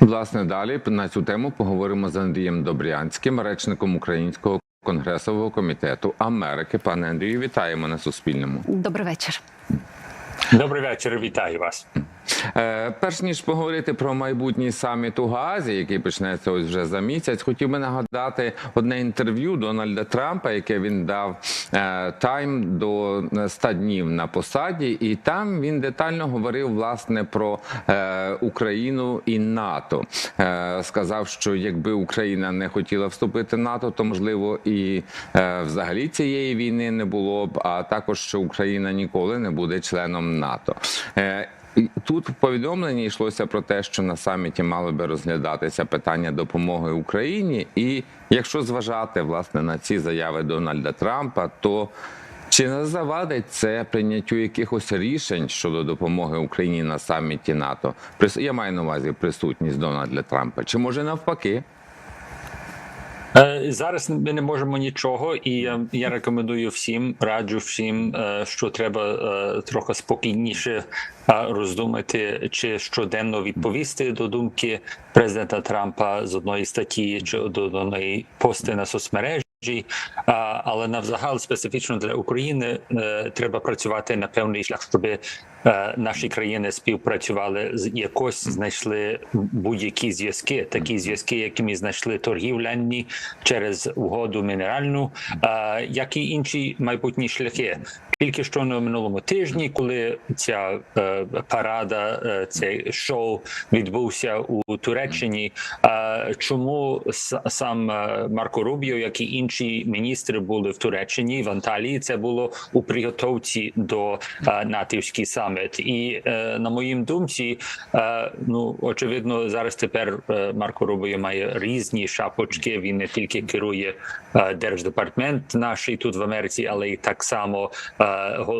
Власне, далі на цю тему поговоримо з Андрієм Добрянським, речником Українського конгресового комітету Америки. Пане Андрію, вітаємо на Суспільному. Добрий вечір. Добрий вечір, вітаю вас. Е, перш ніж поговорити про майбутній саміт у Гаазі, який почнеться ось вже за місяць, хотів би нагадати одне інтерв'ю Дональда Трампа, яке він дав е, тайм до 100 днів на посаді, і там він детально говорив власне про е, Україну і НАТО. Е, сказав, що якби Україна не хотіла вступити в НАТО, то можливо і е, взагалі цієї війни не було б, а також що Україна ніколи не буде членом НАТО. Е, Тут в повідомленні йшлося про те, що на саміті мали би розглядатися питання допомоги Україні, і якщо зважати власне на ці заяви Дональда Трампа, то чи не завадить це прийняттю якихось рішень щодо допомоги Україні на саміті НАТО? Я маю на увазі присутність Дональда Трампа. Чи може навпаки? Е, Зараз ми не можемо нічого, і я, я рекомендую всім, раджу всім, е, що треба е, трохи спокійніше роздумати, чи щоденно відповісти до думки президента Трампа з одної статті чи до одної пости на соцмережі. Але навзагал специфічно для України треба працювати на певний шлях, щоб наші країни співпрацювали з якось знайшли будь-які зв'язки, такі зв'язки, які ми знайшли торгівляні через угоду мінеральну, е, як і інші майбутні шляхи. Тільки що на минулому тижні, коли ця е, парада, е, цей шоу відбувся у Туреччині. Е, чому сам е, Марко Рубіо, як і інші міністри, були в Туреччині в Анталії? Це було у підготовці до е, натівський саміт. І е, на моїм думці, е, ну очевидно, зараз тепер е, Марко Рубіо має різні шапочки. Він не тільки керує е, держдепартамент наш тут в Америці, але й так само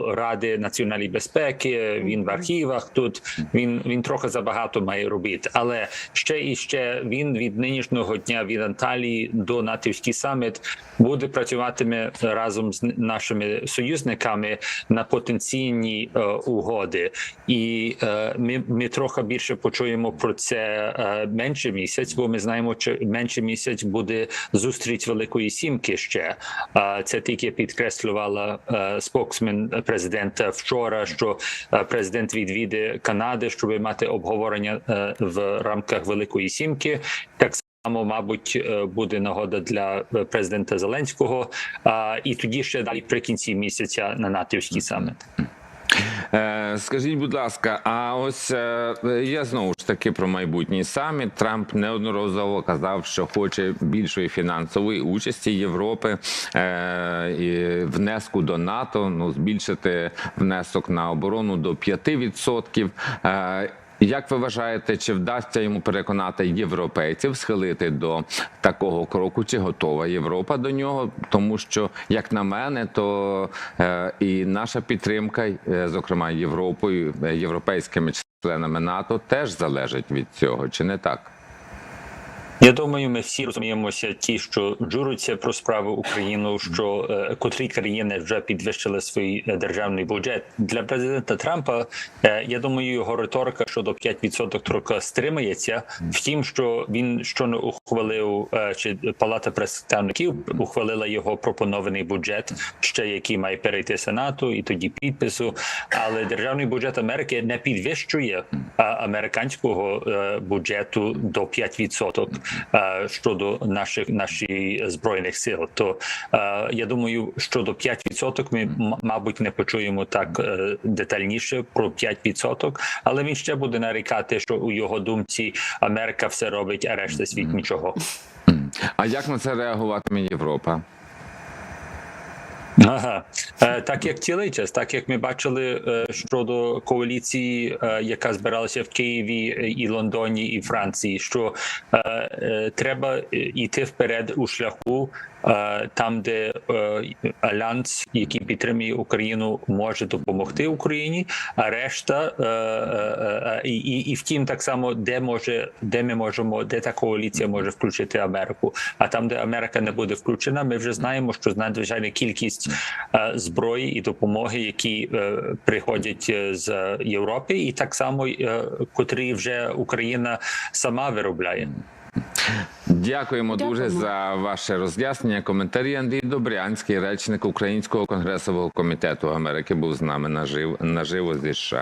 Ради національної безпеки. Він в архівах тут. Він він трохи забагато має робити, але ще і ще він від нинішнього дня від Анталії до натівський саміт буде працюватиме разом з нашими союзниками на потенційні е, угоди, і е, ми, ми трохи більше почуємо про це е, менше місяць, бо ми знаємо, що менше місяць буде зустріч Великої Сімки. Ще Е, це тільки підкреслювала е, споксмен президента вчора, що е, президент відвідає Канади, щоб мати обговорення е, в рамках Великої Сімки. Так само, мабуть, е, буде нагода для е, президента Зеленського, і тоді ще далі при кінці місяця на натівський саміт. Е, Скажіть, будь ласка, а ось е, я знову ж таки про майбутній саміт. Трамп неодноразово казав, що хоче більшої фінансової участі Європи е, і внеску до НАТО. Ну збільшити внесок на оборону до 5%. Як ви вважаєте, чи вдасться йому переконати європейців схилити до такого кроку? Чи готова Європа до нього? Тому що, як на мене, то е, і наша підтримка, е, зокрема Європою, е, європейськими членами НАТО, теж залежить від цього, чи не так? Я думаю, ми всі розуміємося, ті, що журуться про справу України, що е, котрі країни вже підвищили свій е, державний бюджет для президента Трампа. Е, я думаю, його риторика щодо 5% трохи стримається. Втім, що він щойно ухвалив е, чи Палата представників ухвалила його пропонований бюджет, ще який має перейти сенату, і тоді підпису. Але державний бюджет Америки не підвищує е, американського е, бюджету до 5% е, щодо наших наших збройних сил. То е, я думаю, що до 5% ми мабуть не почуємо так е, детальніше про 5%, але він ще буде нарікати, що у його думці Америка все робить, а решта світ нічого. А як на це реагуватиме Європа? Ага, Е, так як цілий час, так як ми бачили е, щодо коаліції, е, яка збиралася в Києві е, і Лондоні і Франції, що е, е, треба е, йти вперед у шляху е, там, де е, альянс, який підтримує Україну, може допомогти Україні, а решта е, е, е, і, і, і втім, так само, де може, де ми можемо, де та коаліція може включити Америку. А там, де Америка не буде включена, ми вже знаємо, що надзвичайна кількість е, зброї і допомоги, які е, приходять е, з Європи, і так само е, котрі вже Україна сама виробляє. Дякуємо дуже за ваше роз'яснення. Коментарі Андрій Добрянський, речник Українського конгресового комітету Америки, був з нами нажив наживо зі США.